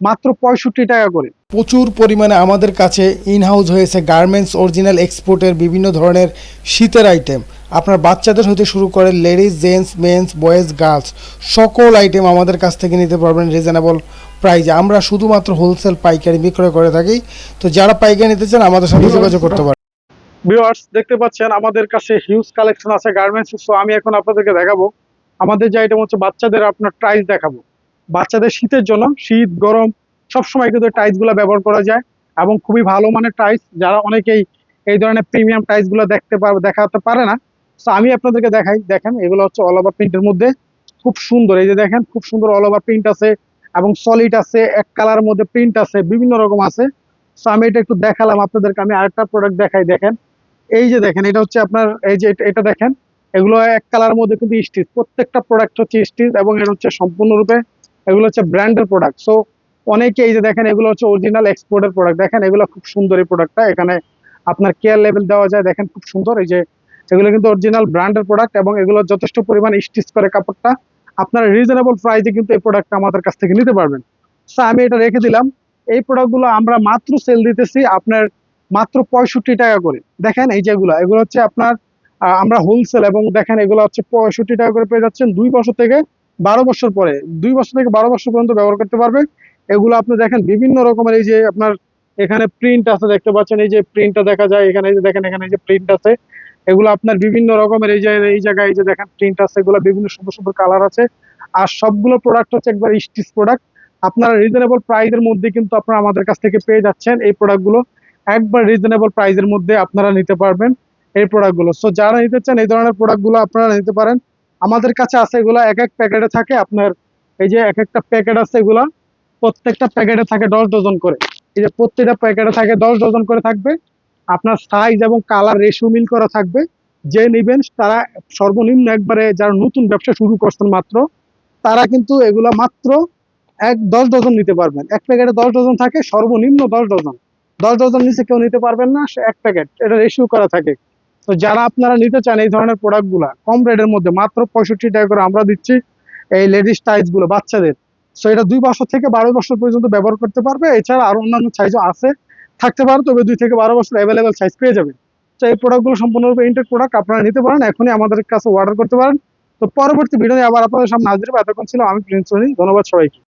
মাত্র পঁয়ষট্টি টাকা করে। প্রচুর পরিমাণে আমাদের কাছে ইনহাউস হয়েছে গার্মেন্টস অরিজিনাল এক্সপোর্টের বিভিন্ন ধরনের শীতের আইটেম আপনার বাচ্চাদের হতে শুরু করে ladies gents mens boys girls সকল আইটেম আমাদের কাছ থেকে নিতে পারবেন রিজনেবল প্রাইজে আমরা শুধুমাত্র হোলসেল পাইকারি বিক্রয় করে থাকি। তো যারা পাইকারি নিতে চান আমাদের সাথে যোগাযোগ করতে পারেন। ভিউয়ার্স দেখতে পাচ্ছেন আমাদের কাছে হিউজ কালেকশন আছে গার্মেন্টস সো আমি এখন আপনাদেরকে দেখাবো। আমাদের যে আইটেম হচ্ছে বাচ্চাদের আপনার টাইস দেখাবো। বাচ্চাদের শীতের জন্য শীত, গরম, সবসময় কিন্তু টাইসগুলো ব্যবহার করা যায় এবং খুবই ভালো মানের টাইস যারা অনেকেই এই ধরনের প্রিমিয়াম টাইসগুলো দেখতে পারবে দেখাতে পারে না। তো আমি আপনাদেরকে দেখাই, দেখেন, এগুলো হচ্ছে অল ওভার প্রিন্টের মধ্যে। খুব সুন্দর, এই যে দেখেন, খুব সুন্দর অল ওভার প্রিন্ট আছে এবং সলিড আছে, এক কালার মধ্যে প্রিন্ট আছে, বিভিন্ন রকম আছে। তো আমি এটা একটু দেখালাম আপনাদেরকে, আমি আরেকটা প্রোডাক্ট দেখাই, দেখেন। এই যে দেখেন, এটা হচ্ছে আপনার, এই যে এটা দেখেন, এগুলো এক কালার মধ্যে কিন্তু স্টিচ প্রত্যেকটা প্রোডাক্ট হচ্ছে স্টিচ এবং এটা হচ্ছে সম্পূর্ণরূপে এগুলো হচ্ছে ব্র্যান্ডের প্রোডাক্ট সো অনেকে এই যে দেখেন, এগুলো হচ্ছে অরিজিনাল এক্সপোর্টের প্রোডাক্ট দেখেন, এগুলো খুব সুন্দর এই প্রোডাক্টটা এখানে আপনার কেয়ার লেভেল দেওয়া যায়। দেখেন, খুব সুন্দর। এই যে, এগুলো কিন্তু অরিজিনাল ব্র্যান্ডের প্রোডাক্ট এবং এগুলো যথেষ্ট পরিমাণ স্টিচ করে কাপড়টা। আপনারা রিজনেবল প্রাইসে কিন্তু এই প্রোডাক্টটা আমাদের কাছ থেকে নিতে পারবেন। সো আমি এটা রেখে দিলাম। এই প্রোডাক্টগুলো আমরা মাত্র সেল দিতেছি আপনার মাত্র পঁয়ষট্টি টাকা করে। দেখেন, এই যেগুলো এগুলো হচ্ছে আপনার আমরা হোলসেল এবং দেখেন, এগুলো হচ্ছে পঁয়ষট্টি টাকা করে পেয়ে যাচ্ছেন। দুই বছর থেকে বারো বছর পরে, দুই বছর থেকে বারো বছর পর্যন্ত ব্যবহার করতে পারবে এগুলো আপনি দেখেন, বিভিন্ন রকমের এই যে আপনার এখানে প্রিন্ট আছে, দেখতে পাচ্ছেন, এই যে প্রিন্টটা দেখা যায়, এখানে যে দেখেন, এখানে এই যে প্রিন্ট আছে। এগুলো আপনার বিভিন্ন রকমের এই যে, এই জায়গায় এই যে দেখেন প্রিন্ট আছে, এগুলো বিভিন্ন সুন্দর সুন্দর কালার আছে। আর সবগুলো প্রোডাক্ট হচ্ছে একবার স্টিচ প্রোডাক্ট আপনারা রিজনেবল প্রাইসের মধ্যে কিন্তু আপনারা আমাদের কাছ থেকে পেয়ে যাচ্ছেন এই প্রোডাক্টগুলো একবার রিজনেবল প্রাইসের মধ্যে আপনারা নিতে পারবেন এই প্রোডাক্টগুলো সো যারা নিতে চান এই ধরনের প্রোডাক্টগুলো আপনারা নিতে পারেন। আমাদের কাছে আছে এগুলা এক এক প্যাকেটে থাকে আপনার, এই যে এক একটা প্যাকেট আছে এগুলো, প্রত্যেকটা প্যাকেটে থাকে দশ ডজন করে। এই যে প্রত্যেকটা প্যাকেটে থাকে দশ ডজন করে থাকবে। আপনার সাইজ এবং কালার রেশিও মিল করা থাকবে। যে নেবেন, তারা সর্বনিম্ন একবারে যারা নতুন ব্যবসা শুরু করছেন মাত্র, তারা কিন্তু এগুলা মাত্র এক দশ ডজন নিতে পারবেন। এক প্যাকেটে দশ ডজন থাকে, সর্বনিম্ন দশ ডজন। দশ ডজন নিচে কেউ নিতে পারবেন না এক প্যাকেট। এটা রেশিও করা থাকে। তো যারা আপনারা নিতে চান এই ধরনের প্রোডাক্টগুলা কম রেটের মধ্যে, মাত্র পঁয়ষট্টি টাকা করে আমরা দিচ্ছি এই লেডিস টাইসগুলো, বাচ্চাদের। সো এটা দুই বছর থেকে বারো বছর পর্যন্ত ব্যবহার করতে পারবে। এছাড়া আরও অন্যান্য সাইজও আছে, থাকতে পারে, তবে দুই থেকে বারো বছর অ্যাভেলেবেল সাইজ পেয়ে যাবে তো এই প্রোডাক্টগুলো সম্পূর্ণরূপে ইন্টেক প্রোডাক্ট আপনারা নিতে পারেন, এখনই আমাদের কাছে অর্ডার করতে পারেন। তো পরবর্তী ভিডিও আবার আপনাদের সামনে হাজির হবে। এতক্ষণ ছিল আমি প্রিন্স রনি ধন্যবাদ সবাইকে।